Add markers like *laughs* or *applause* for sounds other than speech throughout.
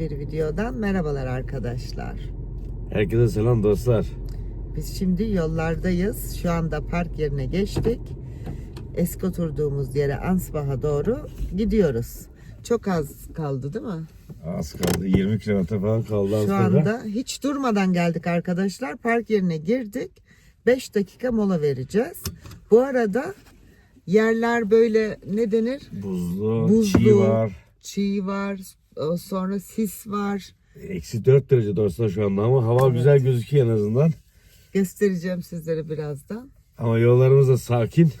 bir videodan merhabalar arkadaşlar. Herkese selam dostlar. Biz şimdi yollardayız. Şu anda park yerine geçtik. Eski oturduğumuz yere Ansbach'a doğru gidiyoruz. Çok az kaldı değil mi? Az kaldı 20 kilometre falan kaldı Şu aslında. anda hiç durmadan geldik arkadaşlar. Park yerine girdik. 5 dakika mola vereceğiz. Bu arada yerler böyle ne denir? Buzlu, Buzlu. çiğ var. Çiğ var, sonra sis var. Eksi 4 derece dostlar şu anda ama hava güzel gözüküyor en azından. Göstereceğim sizlere birazdan. Ama yollarımız da sakin.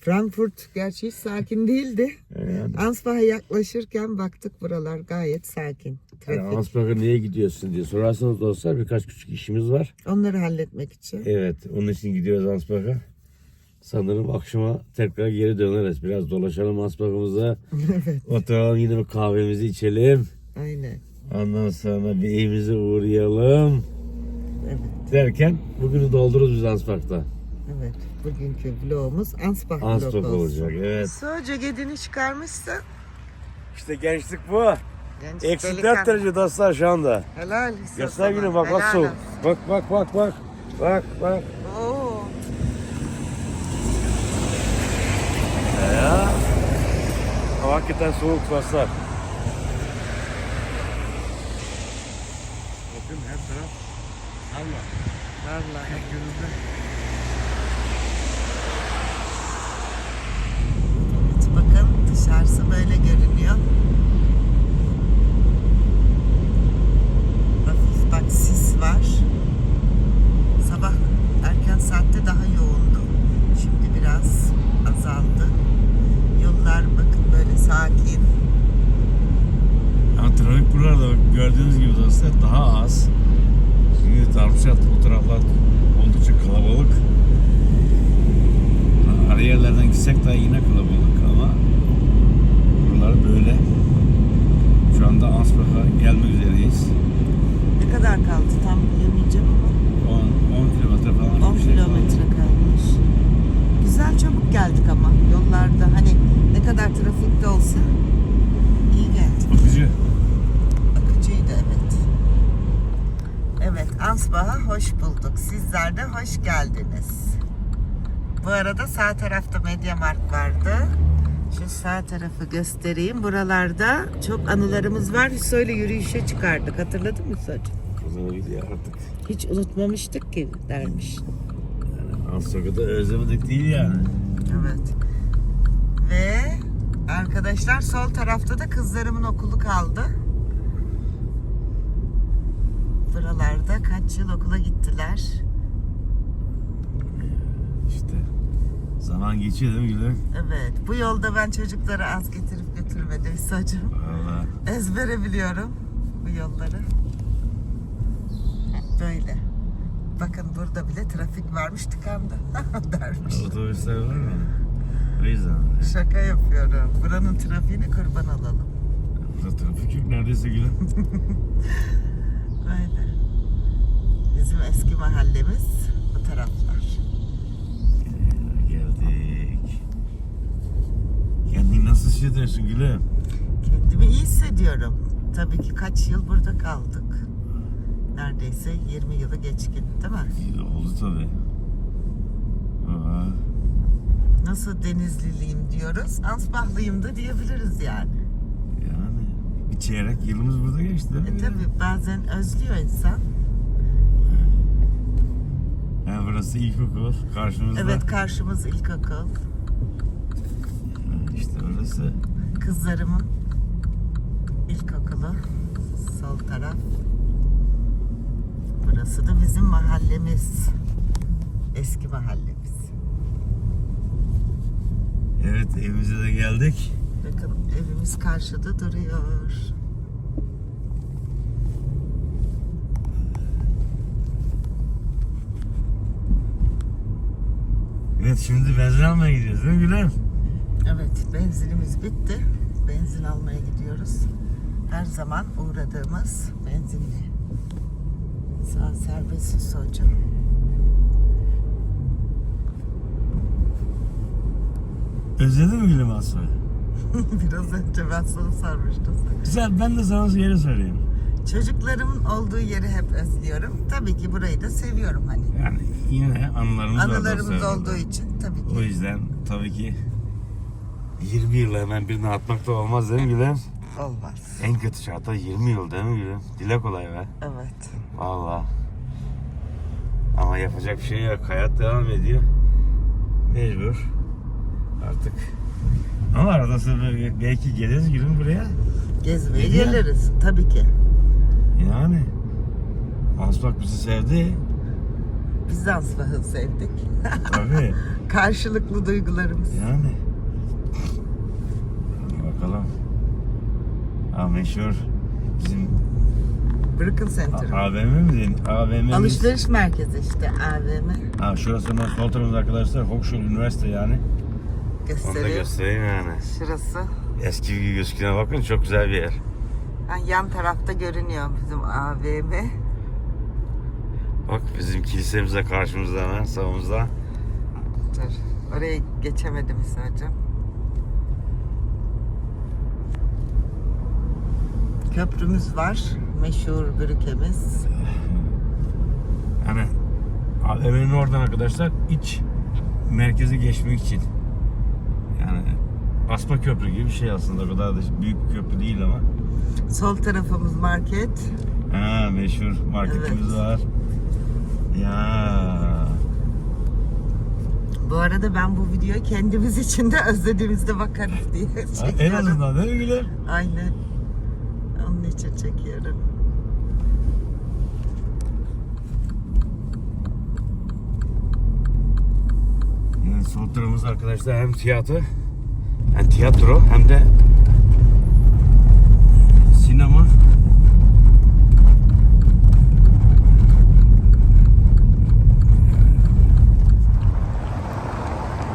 Frankfurt gerçi hiç sakin değildi. Yani, Ansbach'a yaklaşırken baktık buralar gayet sakin. yani. Ansbach'a niye gidiyorsun diye sorarsanız dostlar birkaç küçük işimiz var. Onları halletmek için. Evet onun için gidiyoruz Ansbach'a. Sanırım akşama tekrar geri döneriz. Biraz dolaşalım Ansbach'ımıza. *laughs* evet, Oturalım yine bir kahvemizi içelim. aynen. Ondan sonra bir evimize uğrayalım. Evet, Derken bugünü doldururuz biz Ansbach'ta. evet. Bugünkü vlogumuz Ansbach, Ansbach vlog olsun. olacak evet. Su ceketini çıkarmışsın. İşte gençlik bu. Genç Eksi delikanlı. 4 derece dostlar şu anda. Helal. Göster günü bak bak soğuk. Bak bak bak bak. Bak bak. Oo, Ya. Hava hakikaten soğuk dostlar. Bakın her taraf Allah. vallahi. Evet, bakın dışarısı böyle görünüyor. Hafif bak sis var. Sabah erken saatte daha yoğundu. Şimdi biraz azaldı. Sakin. Ama trafik buralarda gördüğünüz gibi dostlar daha az. Şimdi Darmstadt o taraflar oldukça kalabalık. Ara yerlerden gitsek daha yine kalabalık ama buralar böyle. Şu anda Ansbach'a gelmek üzereyiz. Ne kadar kaldı tam bilemeyeceğim ama 10, 10 kilometre falan 10 bir şey kaldı. Güzel çabuk geldik ama yollarda hani ne kadar trafikte olsa iyi geldik. Bakıcı. Akıcıydı evet. Evet Ansbach'a hoş bulduk. Sizler de hoş geldiniz. Bu arada sağ tarafta Mediamarkt vardı. Şu sağ tarafı göstereyim. Buralarda çok anılarımız var. Söyle yürüyüşe çıkardık. Hatırladın mı Hüsacığım? Kızına gidiyor artık. Hiç unutmamıştık ki dermiş. Ansbach'ı da özlemedik değil yani. Evet. Ve arkadaşlar sol tarafta da kızlarımın okulu kaldı. Buralarda kaç yıl okula gittiler. İşte zaman geçiyor değil mi Gülüm? Evet. Bu yolda ben çocukları az getirip götürmedim Hüsacığım. Valla. Ezbere biliyorum bu yolları. Böyle. Bakın burada bile trafik varmış tıkandı *laughs* dermiş. Otobüsler var mı? O yüzden. Şaka yapıyorum. Buranın trafiğini kurban alalım. Burada trafik yok neredeyse Gülüm. *laughs* Böyle. Bizim eski mahallemiz bu taraflar. Geldik. Kendini nasıl hissediyorsun Gülüm? Kendimi iyi hissediyorum. Tabii ki kaç yıl burada kaldık. Neredeyse 20 yılı geçkin değil mi? Oldu tabii. Aa, Nasıl denizliliyim diyoruz. Ansbahlıyım da diyebiliriz yani. yani bir çeyrek yılımız burada geçti değil mi? E tabii bazen özlüyor insan. Yani burası ilkokul. Karşımızda. Evet karşımız ilkokul. Ha, İşte orası. Kızlarımın ilkokulu. Sol taraf. Burası da bizim mahallemiz. Eski mahallemiz. Evet evimize de geldik. Bakın evimiz karşıda duruyor. Evet şimdi benzin almaya gidiyoruz değil mi Gülüm? Evet benzinimiz bitti. Benzin almaya gidiyoruz. Her zaman uğradığımız benzinli. Serbest hocam. Özledin mi Gülüm Aslı? *laughs* Biraz önce ben sana sormuştum. Güzel ben de sana yeri söyleyeyim. Çocuklarımın olduğu yeri hep özlüyorum. Tabii ki burayı da seviyorum hani. Yani yine anılarımız Anılarımız olduğu için tabii O ki. yüzden tabii ki 20 yıl hemen birini atmak da olmaz değil mi Gülüm? Olmaz. En kötü şartta 20 yıl değil mi Gülüm? Dile kolay be. Evet. Valla. Ama yapacak bir şey yok. Hayat devam ediyor. Mecbur. Artık. Ama arada sırada belki geliriz Gülüm buraya. Gezmeye Geliyor. geliriz. Tabii ki. Yani. Asbak bizi sevdi. Biz de Asbah'ı sevdik. Tabii. *laughs* Karşılıklı duygularımız. Yani. Bakalım. Ha meşhur bizim Brooklyn Center. AVM mi dedin? AVM Alışveriş merkezi işte AVM. Ha şurası hemen sol tarafımız arkadaşlar. Hochschule Üniversite yani. Onu da Göstereyim. göstereyim yani. Şurası. Eski gibi gözüküne bakın çok güzel bir yer. Ha, yan tarafta görünüyor bizim AVM. Bak bizim kilisemiz de karşımızda hemen sağımızda. Dur. Oraya geçemedim sadece. Köprümüz var. Meşhur Brükemiz. Yani AVM'nin oradan arkadaşlar iç merkeze geçmek için. Yani asma köprü gibi bir şey aslında. O kadar da büyük bir köprü değil ama. Sol tarafımız market. Ha meşhur marketimiz Evet. var. Ya. Bu arada ben bu videoyu kendimiz için de özlediğimizde bakarız diye Ha, en çekiyorum. azından değil mi Gülüm? Aynen. Onun için çekiyorum. Tarafımız arkadaşlar hem tiyatro hem tiyatro hem de sinema.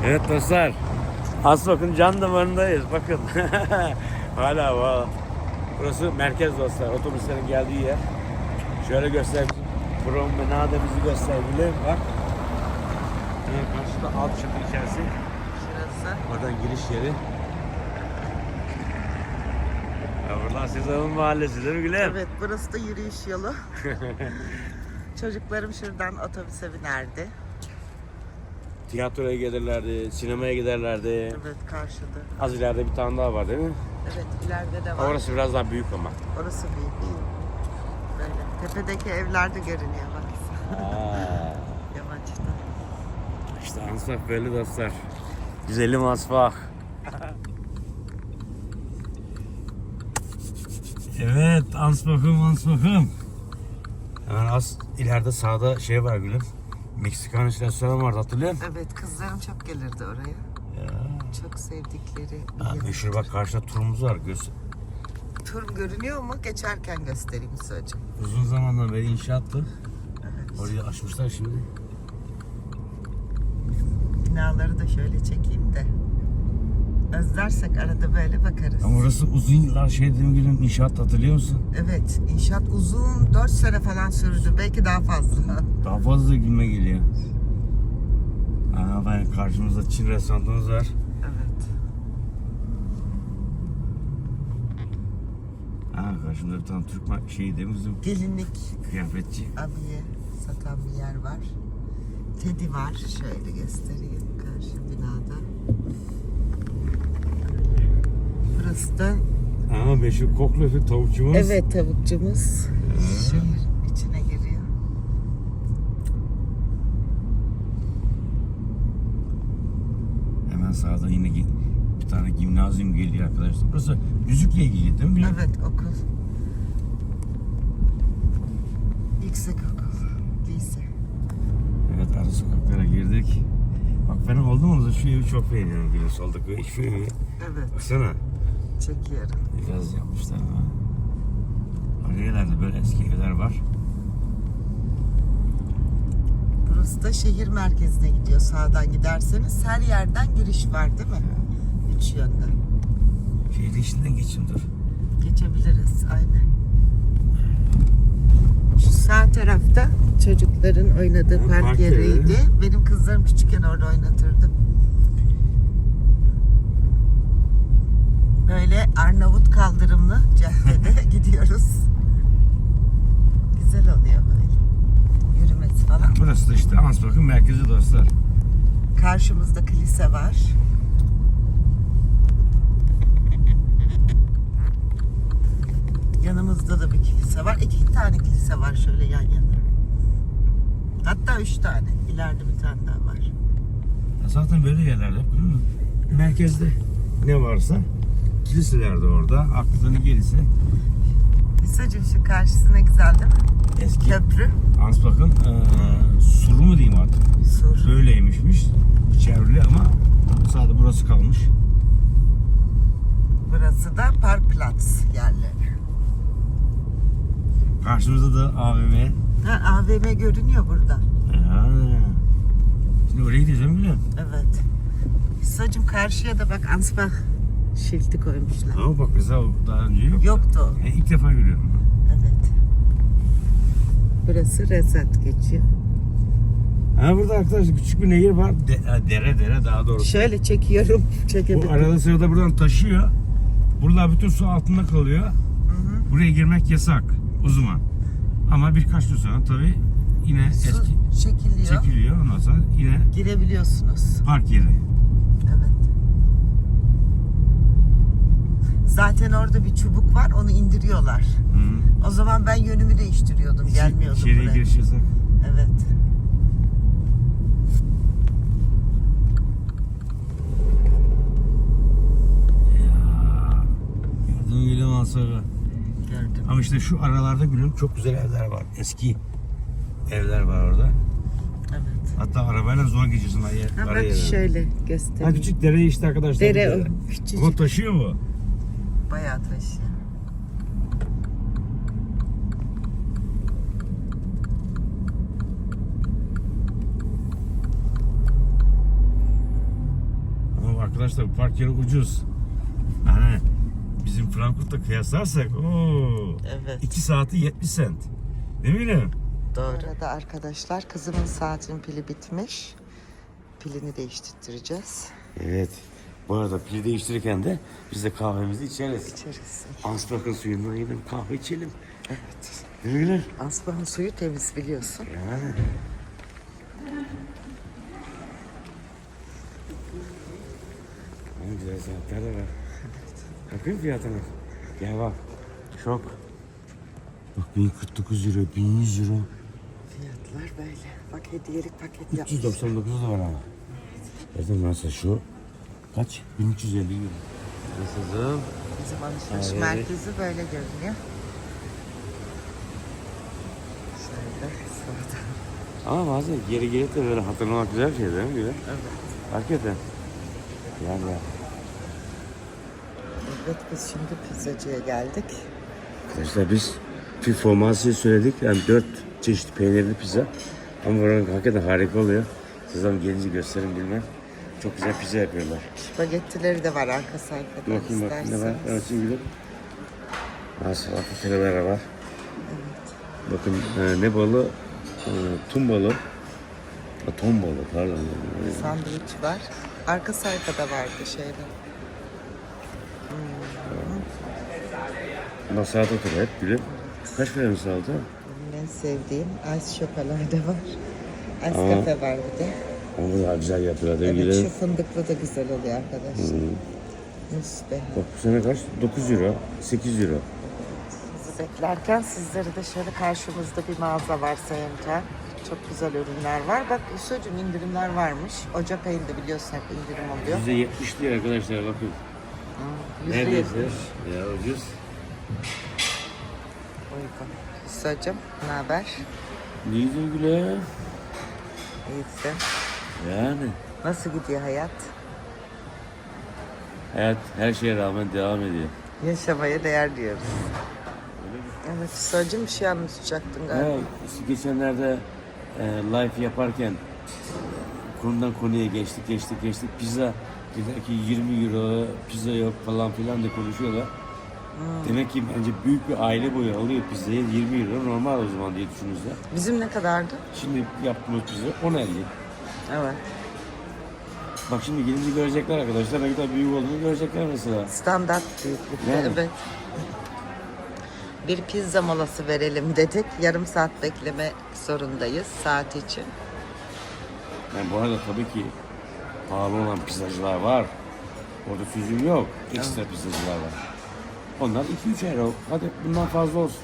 Evet dostlar. Az bakın can damarındayız. Bakın. *laughs* Hala var. Burası merkez dostlar. Otobüslerin geldiği yer. Şöyle göster. Promenade bizi gösterebilir. Bak. Hemen karşıda alt çatı içerisi. Şurası. Oradan giriş yeri. Ya buradan Sezan'ın mahallesi değil mi Gülem? Evet burası da yürüyüş yolu. *laughs* Çocuklarım şuradan otobüse binerdi. Tiyatroya gelirlerdi, sinemaya giderlerdi. Evet karşıda. Az ileride bir tane daha var değil mi? Evet ileride de var. Orası biraz daha büyük ama. Orası büyük. Böyle tepedeki evler de görünüyor bak. Yamaçta. İşte Ansbach böyle dostlar. Güzelim Ansbach. evet Ansbach'ım Ansbach'ım. Hemen az ileride sağda şey var gülüm. Meksikan restoran vardı hatırlıyor musun? Evet kızlarım çok gelirdi oraya. Ya. Çok sevdikleri. Ha, meşhur bak karşıda turumuz var. Göz, Tur görünüyor mu? Geçerken göstereyim söyleyeceğim. uzun zamandan beri inşaattı. Orayı açmışlar şimdi. Binaları da şöyle çekeyim de. Özlersek arada böyle bakarız. Ama orası uzun yıllar şey dedim gülüm inşaat hatırlıyor musun? Evet, inşaat uzun 4 sene falan sürdü. Belki daha fazla. *laughs* Daha fazla gülme geliyor. Aa, ben karşımızda Çin restoranımız var. evet. Ha, karşımda bir tane Türk şeyi değil mi bizim Gelinlik kıyafetçi. abiye satan bir yer var. Teddy var. Şöyle göstereyim karşı binada. Burası da Ha meşhur koklöfü tavukçumuz. evet tavukçumuz. Şehir içine giriyor. Hemen sağda yine gi- bir tane gimnazyum geliyor arkadaşlar. Burası müzikle ilgili değil mi? Evet okul. Yüksek okul. Lise. Evet ara sokaklara girdik. Bak ben oldum orada şu evi çok beğeniyorum gülüm soldaki ev, şu evi. Evet Baksana. çekiyorum. Biraz yapmışlar ama. Arayelerde böyle eski evler var. Burası da şehir merkezine gidiyor sağdan giderseniz. Her yerden giriş var değil mi? Üç yönden. Şehrin içinden geçin dur. Geçebiliriz aynen. Sağ tarafta çocukların oynadığı Ha, park, park yeri. yeriydi. Benim kızlarım küçükken orada oynatırdım. Böyle Arnavut kaldırımlı caddede *laughs* gidiyoruz. Güzel oluyor böyle. Yürümesi falan. Burası da işte Ansbach'ın merkezi dostlar. Karşımızda kilise var. Yanımızda da bir kilise var. İki tane kilise var şöyle yan yana. Hatta üç tane. İleride bir tane daha var. Zaten böyle yerlerde biliyor musun? Merkezde ne varsa kiliseler de orada. Aklına gelirse Lisacığım şu karşısı ne güzel değil mi? eski Köprü. Ansbach'ın eee suru mu diyeyim artık. Sur. Böyleymişmiş. Çevrili ama sadece burası kalmış. Burası da Parkplatz yerleri. Karşımızda da AVM. Ha, AVM görünüyor burada. Ha. Şimdi oraya gideceğim bile. Evet. Lisacığım karşıya da bak Ansbach şilti koymuşlar. Ama bak mesela daha önce yok. Yoktu o. E, ilk defa görüyorum. Evet. Burası Rezat geçiyor. Ha burada arkadaşlar küçük bir nehir var. De- ha, dere dere daha doğrusu. Şöyle çekiyorum. Bu Çekebilirim. arada sırada buradan taşıyor. Burada bütün su altında kalıyor. Buraya girmek yasak o zaman. Ama birkaç gün sonra tabii yine Su eski çekiliyor. çekiliyor. Ondan sonra yine Girebiliyorsunuz. park yeri. Evet. Zaten orada bir çubuk var. Onu indiriyorlar. Hı. O zaman ben yönümü değiştiriyordum. Gelmiyordum İçeriye buraya. giriş yasak. Evet. Gördün mü Gülüm Ansar'ı? Ama işte şu aralarda Gülüm çok güzel evler var. Eski evler var orada. Evet. Hatta arabayla zor geçiyorsun. Ha, bak araya. şöyle Ha göstereyim. küçük dere işte arkadaşlar. Dere o, küçücük. O taşıyor mu? Bayağı taşıyor. Ama arkadaşlar park yeri ucuz. Frankfurt'ta kıyaslarsak ooo Evet. 2 saati 70 sent. Değil mi? Doğru. Arada arkadaşlar kızımın saatinin pili bitmiş. Pilini değiştireceğiz. Evet. Bu arada pil değiştirirken de biz de kahvemizi içeriz. İçeriz. Ansbach'ın suyundan yedim kahve içelim. Evet. Değil mi Gülüm? Asbah'ın suyu temiz biliyorsun. Yani. Güzel saatler de var. Bakın fiyatına. Gel bak. Çok. Bak 1049 euro, 1100 euro. Fiyatlar böyle. Bak hediyelik paket yapmış. 399 da var ama. Zaten nasıl şu? Kaç? 1350 euro. Nasılsın? Bizim alışveriş merkezi böyle görünüyor. Şöyle sağda. Ama bazen geri gelip de böyle hatırlamak güzel bir şey değil mi? Güzel. Evet. Hakikaten. Yani ya. Evet biz şimdi pizzacıya geldik. Arkadaşlar biz performansı söyledik. Yani dört çeşit peynirli pizza. Ama buranın hakikaten harika oluyor. Siz zaman gelince gösterin bilmem. Çok güzel pizza yapıyorlar. Spagettileri de var arka sayfada bakayım bakayım ne var. Evet şimdi gidelim. Nasıl fasulyeler var. Bakın e, ne balı? E, tun balı. Ha, ton balı pardon. Sandviç var. Arka sayfada vardı şeyler. Masada otur hep gülüm. Kaç para mı saldı? Benim en sevdiğim ice şokolade var. Ice Aa. kafe var bir de. Bu daha güzel yapıyorlar değil mi Evet şu fındıklı da güzel oluyor arkadaşlar. Müsbeh. Bak bu sene kaç? 9 euro, 8 euro. Bizi beklerken sizlere de şöyle karşımızda bir mağaza var Sayınca. Çok güzel ürünler var. Bak Hüso'cum indirimler varmış. Ocak ayında biliyorsun hep indirim oluyor. %70 diyor arkadaşlar bakın. Yüzde Neredeyse. yetmiş Ya ucuz. Uygun. Hüso'cum ne haber? Neydi güle? İyisin. Yani. Nasıl gidiyor hayat? Hayat her şeye rağmen devam ediyor. Yaşamaya değer diyoruz. Evet Hüso'cum bir şey anlatacaktın galiba. İşte geçenlerde e, live yaparken konudan konuya geçtik geçtik geçtik. Pizza dediler ki 20 euro pizza yok falan filan da konuşuyorlar. Demek ki bence büyük bir aile boyu alıyor pizzayı 20 euro normal o zaman diye düşünüyorlar. Bizim ne kadardı? Şimdi yaptığımız pizza 10.50. Evet. Bak şimdi gidince görecekler arkadaşlar. Ne kadar büyük olduğunu görecekler mesela. Standart büyüklükte Yani. evet. Bir pizza molası verelim dedik. Yarım saat bekleme zorundayız saat için. Yani bu arada tabii ki pahalı olan pizzacılar var. Orada füzyon yok. Ekstra pizzacılar var. Onlar 2-3 euro. Hadi bundan fazla olsun.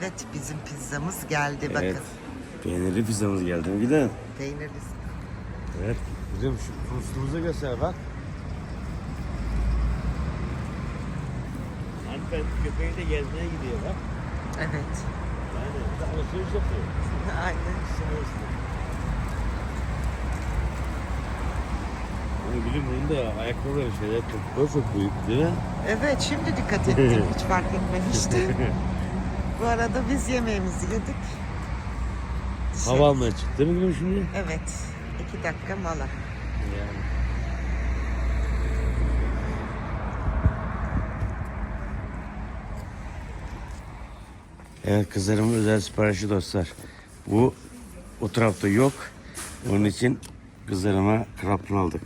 Evet bizim pizzamız geldi bakın. Evet. Peynirli pizzamız geldi mi gidin. Peynirli. Evet. Bizim şu postumuzu göster bak. Hanımefendi köpeği de gezmeye gidiyor bak. Evet. Yani bir de alışveriş yapıyor. Aynen. Ama gülüm bunun da ayakkabıları şeyler çok, çok, büyük değil mi? Evet şimdi dikkat ettim *laughs* hiç fark etmemiştim. Bu arada biz yemeğimizi yedik. Şey- Hava almaya çıktı değil mi şimdi? Evet. iki dakika mola. Yani. Evet kızlarımın özel siparişi dostlar. Bu o tarafta yok. Onun için kızlarıma krapton aldık.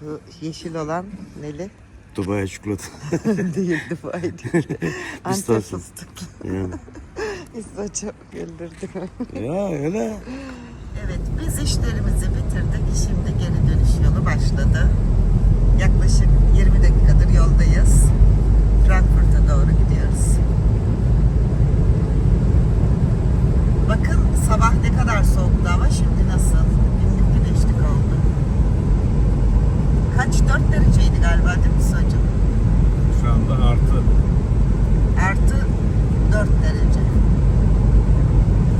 Bu yeşil olan neli? Dubai çikolata. *laughs* değil Dubai değil. *laughs* Antep Pistachio. fıstıklı. yani. *laughs* İso çok güldürdü. Ya öyle. Evet biz işlerimizi bitirdik. Şimdi geri dönüş yolu başladı. Yaklaşık 20 dakikadır yoldayız. Frankfurt'a doğru gidiyoruz. Bakın sabah ne kadar soğuktu ama şimdi nasıl? Kaç? 4 dereceydi galiba değil mi hocam? Şu anda artı. Artı 4 derece.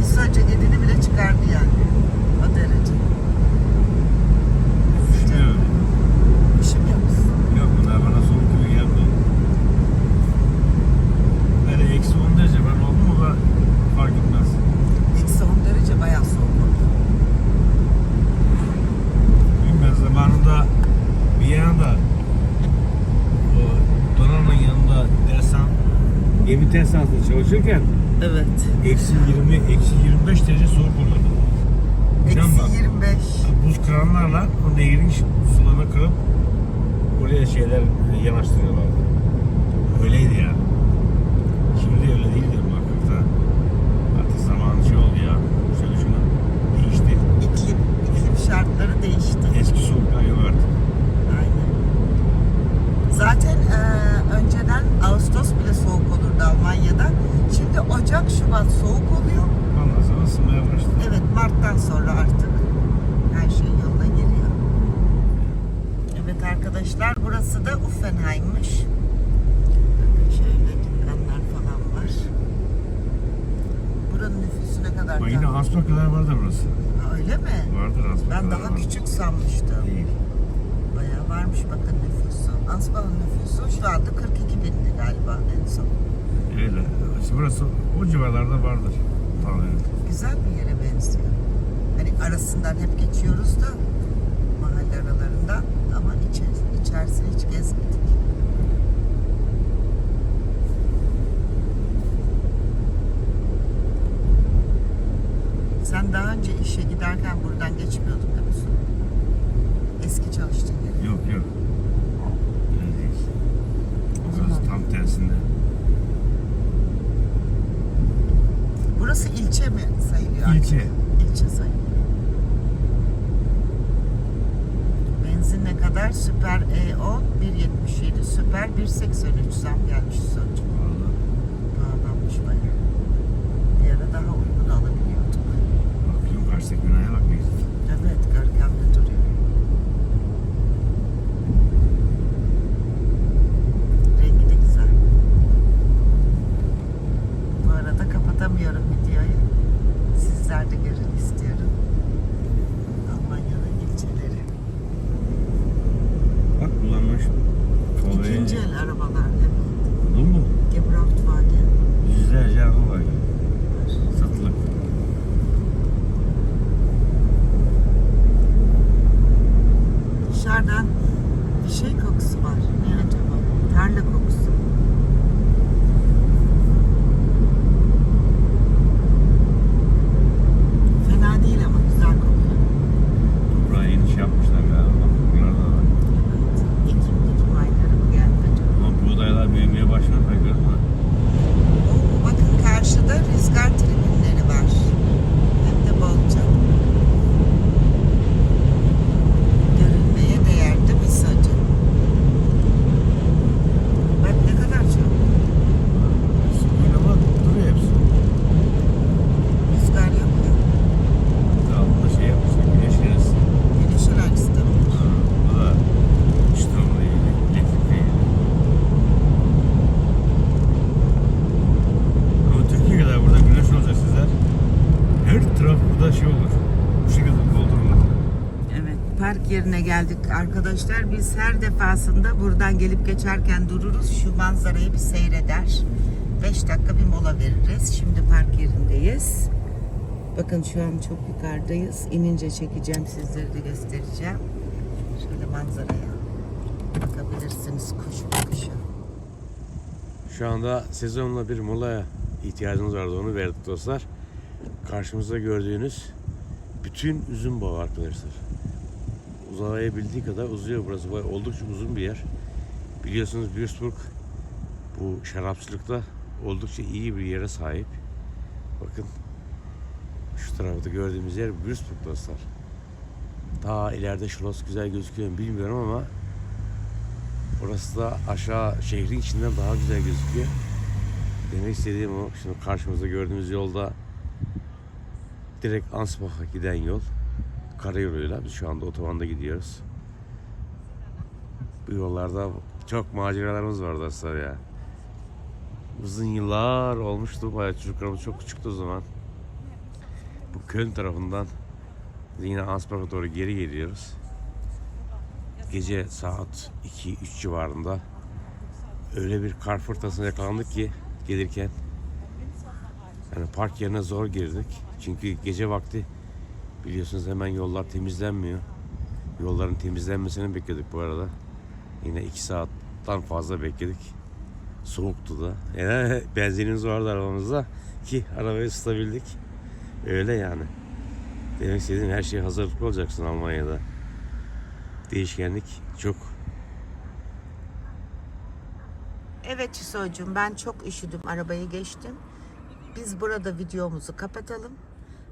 İsa ceketini bile çıkardı yani. O derece. Düşünüyorum. Üşümüyor musun? Yok bunlar bana soğuk gibi geldi. Böyle eksi 10 derece ben oldum o da fark etmez. Eksi 10 derece bayağı soğuk oldu. Ben zamanında Viyana'da o donanmanın yanında dersan tersanında çalışırken Evet. eksi 20, eksi 25 derece soğuk olurdu. İnan bak. Eksi 25. Buz kıranlarla o nehrin sularını kırıp oraya şeyler yanaştırıyorlardı. Öyleydi yani. Şimdi öyle değil de muhakkak da. Artık zaman şey oldu ya. Şöyle şuna değişti. İklim, iklim şartları değişti. Eski soğuklar yok artık. Aynen. Zaten e, önceden Ağustos bile soğuk olurdu Almanya'da. Şimdi Ocak, Şubat soğuk oluyor. Ondan sonra ısınmaya başladı. Evet Mart'tan sonra artık her şey yoluna giriyor. Evet arkadaşlar burası da Uffenheim'miş. Şöyle dükkanlar falan var. Buranın nüfusu ne kadar? Bak yine Aspa kadar var da burası. Ha, Öyle mi? Vardır Aspa Ben daha var. küçük sanmıştım. Değil. Bayağı varmış bakın nüfusu. Ansbach'ın nüfusu şu anda 42 bindi galiba en son. Öyle. İşte burası o civarlarda vardır. Tahminim. Güzel bir yere benziyor. Hani arasından hep geçiyoruz da mahalle aralarından ama içer, içerisini hiç gezmedik. Sen daha önce işe giderken buradan geçmiyordun değil mi? Eski çalıştığın yer. Yok yok. Öyle değil. Burası tam tersinde. Burası ilçe mi sayılıyor? İlçe. İlçe sayılıyor. Benzin ne kadar? Süper E10 1.77, Süper 1.83 zam gelmiş. Vallahi. Pahalanmış bayağı. Bir ara daha uygun alabiliyorduk. Bakıyorum karşıdaki binaya bak ne güzel. Evet, görkemli duruyor. Rengi de güzel. Bu arada kapatamıyorum videoyu. Sizler de görün istiyorum. Almanya'nın ilçeleri. Bak kullanmış. Volkswagen. İkinci el arabalar evet. Buldun mu? Gebrauchtwagen. Yüzlerce araba var. Satılık. Dışarıdan bir şey kokusu var. Ne acaba? Tarla kokusu. Fena değil ama. Park yerine geldik arkadaşlar. Biz her defasında buradan gelip geçerken dururuz. Şu manzarayı bir seyreder. 5 dakika bir mola veririz. Şimdi park yerindeyiz. Bakın şu an çok yukarıdayız. İnince çekeceğim sizlere de göstereceğim. Şöyle manzaraya bakabilirsiniz kuş bakışı. Şu anda sezonla bir molaya ihtiyacımız vardı. Onu verdik dostlar. Karşımızda gördüğünüz bütün üzüm bağı arkadaşlar. Uzayabildiği kadar uzuyor burası. Oldukça uzun bir yer. Biliyorsunuz Würzburg bu şarapçılıkta oldukça iyi bir yere sahip. Bakın şu tarafta gördüğümüz yer Würzburg dostlar. Daha ileride Schloss güzel gözüküyor mu bilmiyorum ama Orası da aşağı şehrin içinden daha güzel gözüküyor. Demek istediğim o. Şimdi karşımızda gördüğümüz yolda direkt Ansbach'a giden yol. Karayoluyla biz şu anda otobanda gidiyoruz. Bu yollarda çok maceralarımız var dostlar ya. Uzun yıllar olmuştu. Bayağı çocuklarımız çok küçüktü o zaman. Bu Köln tarafından yine Ansbach'a doğru geri geliyoruz gece saat 2-3 civarında öyle bir kar fırtınasına yakalandık ki gelirken yani park yerine zor girdik. Çünkü gece vakti biliyorsunuz hemen yollar temizlenmiyor. Yolların temizlenmesini bekledik bu arada. Yine 2 saatten fazla bekledik. Soğuktu da. Yani *laughs* benzinimiz vardı arabamızda ki arabayı ısıtabildik. Öyle yani. Demek istediğim her şeye hazırlıklı olacaksın Almanya'da değişkenlik çok. Evet Çiso'cum ben çok üşüdüm arabayı geçtim. Biz burada videomuzu kapatalım.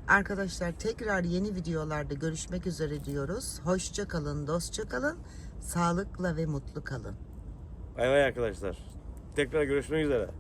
Arkadaşlar tekrar yeni videolarda görüşmek üzere diyoruz. Hoşça kalın, dostça kalın. Sağlıkla ve mutlu kalın. Bay bay arkadaşlar. Tekrar görüşmek üzere.